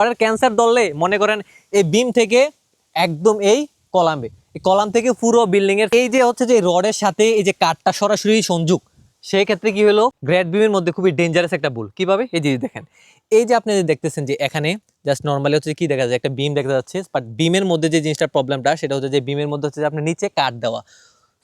রডের ক্যান্সার ধরলে মনে করেন এই বিম থেকে একদম এই কলামে এই কলাম থেকে পুরো বিল্ডিং এর এই যে হচ্ছে যে রডের সাথে এই যে কাঠটা সরাসরি সংযোগ, সেই ক্ষেত্রে কি হলো? গ্রেড বিমের মধ্যে খুবই ডেঞ্জারাস একটা ভুল। কীভাবে? এই যে দেখেন। এই যে আপনি দেখতেছেন যে এখানে জাস্ট নর্মালি হচ্ছে কি দেখা যায়? একটা বিম দেখা যাচ্ছে বাট বিমের মধ্যে যে জিনিসটার প্রবলেমটা সেটা হচ্ছে যে বিমের মধ্যে হচ্ছে যে আপনার নিচে কাঠ দেওয়া।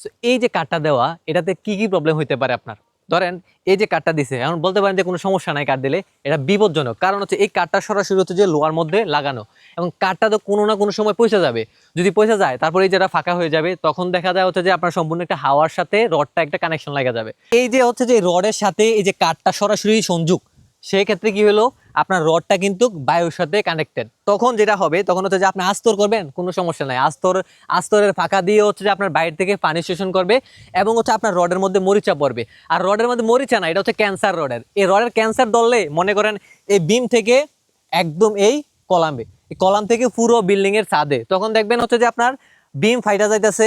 সো এই যে কাঠটা দেওয়া, এটাতে কি কি প্রবলেম হতে পারে আপনার? ধরেন এই যে কাঠটা দিছে, এখন বলতে পারেন যে কোনো সমস্যা নাই কাঠ দিলে, এটা বিপজ্জনক। কারণ হচ্ছে এই কাঠটা সরাসরি হচ্ছে যে লোয়ার মধ্যে লাগানো। এবং কাঠটা তো কোনো না কোনো সময় পয়সা যাবে। যদি পয়সা যায়, তারপরে এই যেটা ফাঁকা হয়ে যাবে, তখন দেখা যায় হচ্ছে যে আপনার সম্পূর্ণ একটা হাওয়ার সাথে রডটা একটা কানেকশন লাগা যাবে। এই যে হচ্ছে যে রডের সাথে এই যে কাঠটা সরাসরি সংযোগ সেই ক্ষেত্রে কি হলো? আপনার রডটা কিন্তু বায়ুর সাথে কানেক্টেড তখন যেটা হবে, তখন হচ্ছে যে আপনি আস্তর করবেন, কোনো সমস্যা নাই। আস্তর, আস্তরের ফাঁকা দিয়ে হচ্ছে যে আপনার বাইরে থেকে পানি শোষণ করবে এবং হচ্ছে আপনার রডের মধ্যে মরিচা পড়বে। আর রডের মধ্যে মরিচা না, এটা হচ্ছে ক্যান্সার রডের এই রডের ক্যান্সার ধরলে, মনে করেন এই বিম থেকে একদম এই কলামে, এই কলাম থেকে পুরো বিল্ডিংয়ের ছাদে, তখন দেখবেন হচ্ছে যে আপনার বিম ফাইটা যাইতেছে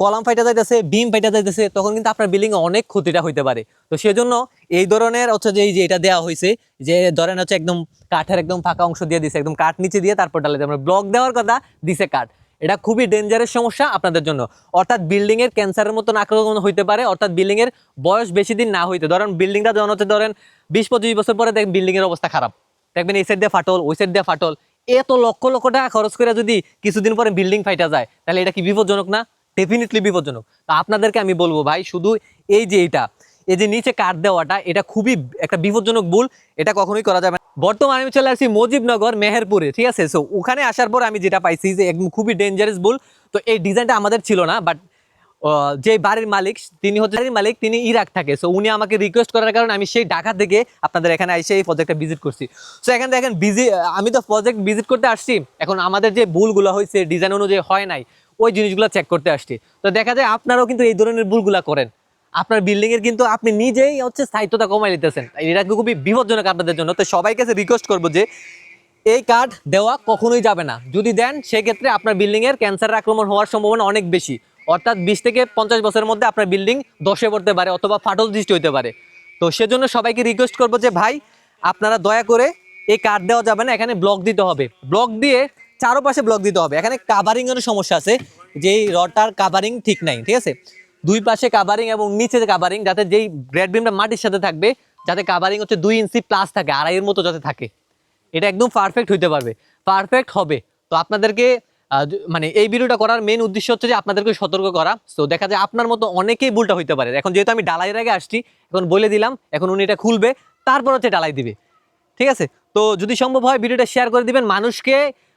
কলাম ফাইটা যাইতেছে বিম ফাইটা যাইতেছে, তখন কিন্তু আপনার বিল্ডিং অনেক ক্ষতিটা হইতে পারে। তো সেজন্য এই ধরনের হচ্ছে যে এই যে এটা দেওয়া হয়েছে যে ধরেন হচ্ছে একদম কাঠের একদম ফাঁকা অংশ দিয়ে দিছে, একদম কাঠ নিচে দিয়ে তারপর ডালে আমরা ব্লক দেওয়ার কথা দিছে কাঠ। এটা খুবই ডেঞ্জারের সমস্যা আপনাদের জন্য। অর্থাৎ বিল্ডিং এর ক্যান্সারের মতন আক্রমণ হইতে পারে, অর্থাৎ বিল্ডিং এর বয়স বেশি দিন না হইতে। ধরেন বিল্ডিংটা যখন হচ্ছে ধরেন বিশ পঁচিশ বছর পরে দেখবেন বিল্ডিং এর অবস্থা খারাপ। দেখবেন এই সাইড দিয়ে ফাটল, ওই সাইড দিয়ে ফাটল। এত লক্ষ লক্ষ টাকা খরচ করে যদি কিছুদিন পরে বিল্ডিং ফাইটা যায়, তাহলে এটা কি বিপজ্জনক না? ডেফিনেটলি বিপজ্জনক। তা আপনাদেরকে আমি বলব ভাই, শুধু এই যে এটা, এই যে নিচে কাঠ দেওয়াটা, এটা খুবই একটা বিপজ্জনক ভুল, এটা কখনোই করা যাবে না। বর্তমানে আমি চলে আসছি মুজিবনগর, মেহেরপুরে, ঠিক আছে? সো ওখানে আসার পর আমি যেটা পাইছি যে একদম খুবই ডেঞ্জারাস ভুল। তো এই ডিজাইনটা আমাদের ছিল না বাট যে বাড়ির মালিক, তিনি হচ্ছে মালিক, তিনি ইরাক থাকে। সো উনি আমাকে রিকোয়েস্ট করার কারণে আমি সেই ঢাকা থেকে আপনাদের এখানে এসে এই প্রজেক্টটা ভিজিট করছি। সো এখানে দেখেন বিজি আমি তো প্রজেক্ট ভিজিট করতে আসছি। এখন আমাদের যে ভুলগুলো হয়েছে ডিজাইন অনুযায়ী হয় নাই। ওই জিনিসগুলো চেক করতে আসছি। তো দেখা যায় আপনারাও কিন্তু এই ধরনের ভুলগুলো করেন। আপনার বিল্ডিং এর কিন্তু আপনি নিজেই হচ্ছে স্থায়িত্বতা কমাই নিতেছেন। এটা খুবই বিপজ্জনক আপনাদের জন্য। তো সবাই কাছে রিকোয়েস্ট করব যে, এই কার্ড দেওয়া কখনোই যাবে না। যদি দেন, সেক্ষেত্রে আপনার বিল্ডিং এর ক্যান্সারের আক্রমণ হওয়ার সম্ভাবনা অনেক বেশি। অর্থাৎ বিশ থেকে পঞ্চাশ বছরের মধ্যে আপনার বিল্ডিং দশে পড়তে পারে অথবা ফাটল সৃষ্টি হতে পারে। তো সেজন্য সবাইকে রিকোয়েস্ট করব যে, ভাই, আপনারা দয়া করে এই কার্ড দেওয়া যাবে না। এখানে ব্লক দিতে হবে। ব্লক দিয়ে চারোপাশে ব্লক দিতে হবে। এখানে কাভারিং এর সমস্যা আছে। যে এই রডটার কাভারিং ঠিক নাই, ঠিক আছে? দুই পাশে কাভারিং এবং নিচে কাভারিং যাতে যেই গ্রেড বিমটা মাটির সাথে থাকবে, যাতে কাভারিং হচ্ছে দুই ইঞ্চি প্লাস থাকে আড়াইয়ের মতো যাতে থাকে। এটা একদম পারফেক্ট হইতে পারবে। পারফেক্ট হবে। তো আপনাদেরকে মানে এই ভিডিওটা করার মেন উদ্দেশ্য হচ্ছে যে আপনাদেরকে সতর্ক করা। তো দেখা যায় আপনার মতো অনেকেই ভুলটা হইতে পারে। এখন যেহেতু আমি ডালাইয়ের আগে আসছি, এখন বলে দিলাম, এখন উনি এটা খুলবে, তারপর হচ্ছে ডালাই দিবে। ঠিক আছে? তো যদি সম্ভব হয়, ভিডিওটা শেয়ার করে দিবেন মানুষকে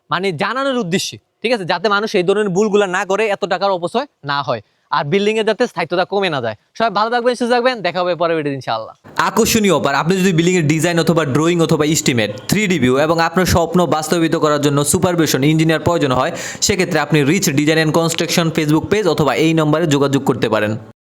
মানে জানানোর উদ্দেশ্যে। ঠিক আছে? যাতে মানুষ এই ধরনের ভুলগুলো না করে, এত টাকার অপচয় না হয়। আর বিল্ডিং এর যাতে স্থায়িত্বতা কমে না যায়। সবাই ভালো থাকবেন, সুস্থ থাকবেন। দেখা হবে পরে ভিডিও ইনশাআল্লাহ। আকর্ষণীয় অফার আপনি যদি বিল্ডিং এর ডিজাইন অথবা ড্রয়িং অথবা ইস্টিমেট থ্রি ডিভিউ এবং আপনার স্বপ্ন বাস্তবিত করার জন্য সুপারভিশন ইঞ্জিনিয়ার প্রয়োজন হয়, সেক্ষেত্রে আপনি Reach Design and Construction Facebook page অথবা এই নম্বরে যোগাযোগ করতে পারেন।